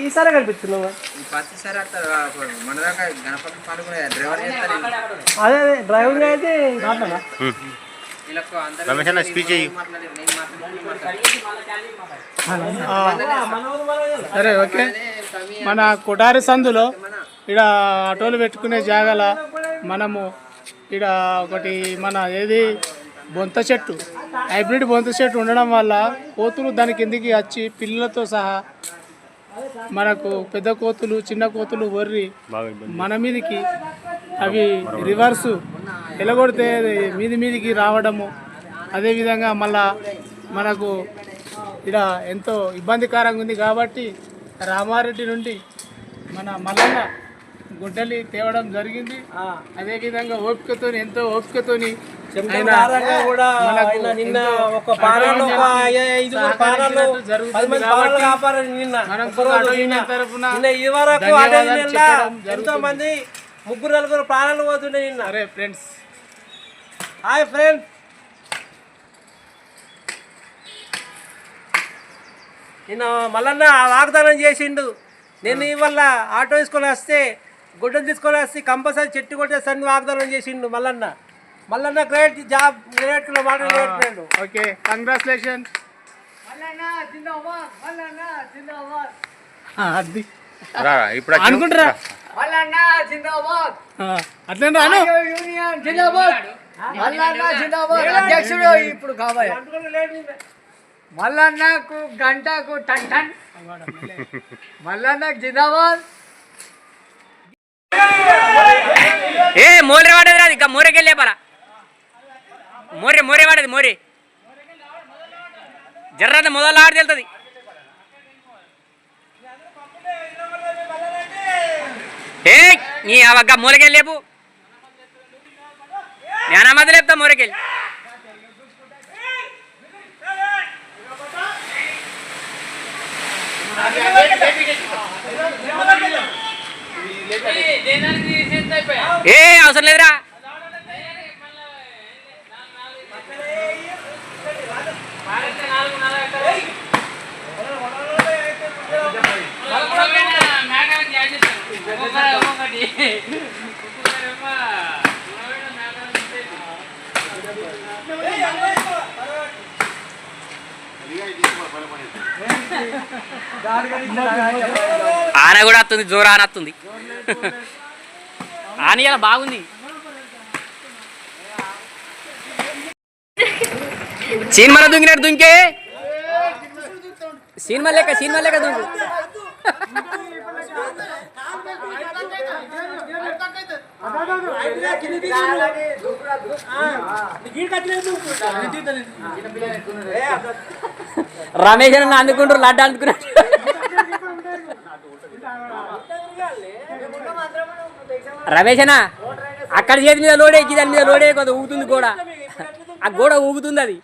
ఈసారి కనిపిస్తున్నావు అదే డ్రైవింగ్ అయితే రమేష్ స్పీచ్. సరే ఓకే. మన కొటారి సందులో ఇక్కడ ఆటోలు పెట్టుకునే జాగాల మనము ఇక్కడ ఒకటి మన ఏది బొంత చెట్టు. హైబ్రిడ్ బొంత చెట్టు ఉండడం వల్ల కోతులు దాని కిందికి వచ్చి పిల్లలతో సహా మనకు పెద్ద కోతులు చిన్న కోతులు వర్రి మన మీదికి అవి రివర్సు ఎలగొడితే అది మీది మీదికి రావడము. అదేవిధంగా మళ్ళా మనకు ఇక్కడ ఎంతో ఇబ్బందికరంగా ఉంది కాబట్టి రామారెడ్డి నుండి మన మల్లన్న గుడ్డలి తేవడం జరిగింది. అదేవిధంగా ఓపికతో ఎంతో ఓపికతోని ఆయన నిన్న ఒక పానాలు ఐదుగురు పానాలు పది మంది పానాలు నిన్న వరకు ఎంతో. మంది ముగ్గురు నలుగురు ప్రాణాలు పోతున్నాయి నిన్న. సరే ఫ్రెండ్స్. హాయ్ ఫ్రెండ్స్ నిన్న మల్లన్న వాగ్దానం చేసిండు. నేను ఇవాళ ఆటో తీసుకొని వస్తే గుడ్డలు తీసుకొని వస్తే కంపల్సరీ చెట్టు కొట్టేస్తాను వాగ్దానం చేసిండు Mallanna. Mallanna great job great మాట నేర్పాడు ఓకే కంగ్రాచులేషన్ అది. రా ఇప్పుడు వచ్చావు. అనుకుంటారా? అట్లా రాను అధ్యక్షుడు ఇప్పుడు కాబోయే. మల్లన్నకు గంటకు టన్ టన్. మల్లన్నకు జిందాబాద్. ఏ మోరే వాడేది రాదు ఇంకా మోరేకెళ్ళే పరా. మోరే మోరే వాడేది మోరే. జర్రంత మొదలు ఆడి తెలుతుంది. ఏ నీ అవగ్గ మూలకెళ్ళి లేపు. నేను మధ్య లేపుతా మూలకెళ్ళి. ఏ అవసరం లేదురా. ఆన కూడా వస్తుంది జోరు ఆన వస్తుంది. ఆన ఇలా బాగుంది. సినిమాలో దుంకినట్టు దుంకే. సినిమా లెక్క సినిమా లెక్క దుంకు. రమేష్ అని అందుకుంటారు లడ్డు అందుకున్నాడు రమేష్ అన్న అక్కడ చేతి మీద లోడే దాని మీద లోడే కొంత ఊగుతుంది కూడా ఆ గోడ ఊగుతుంది అది.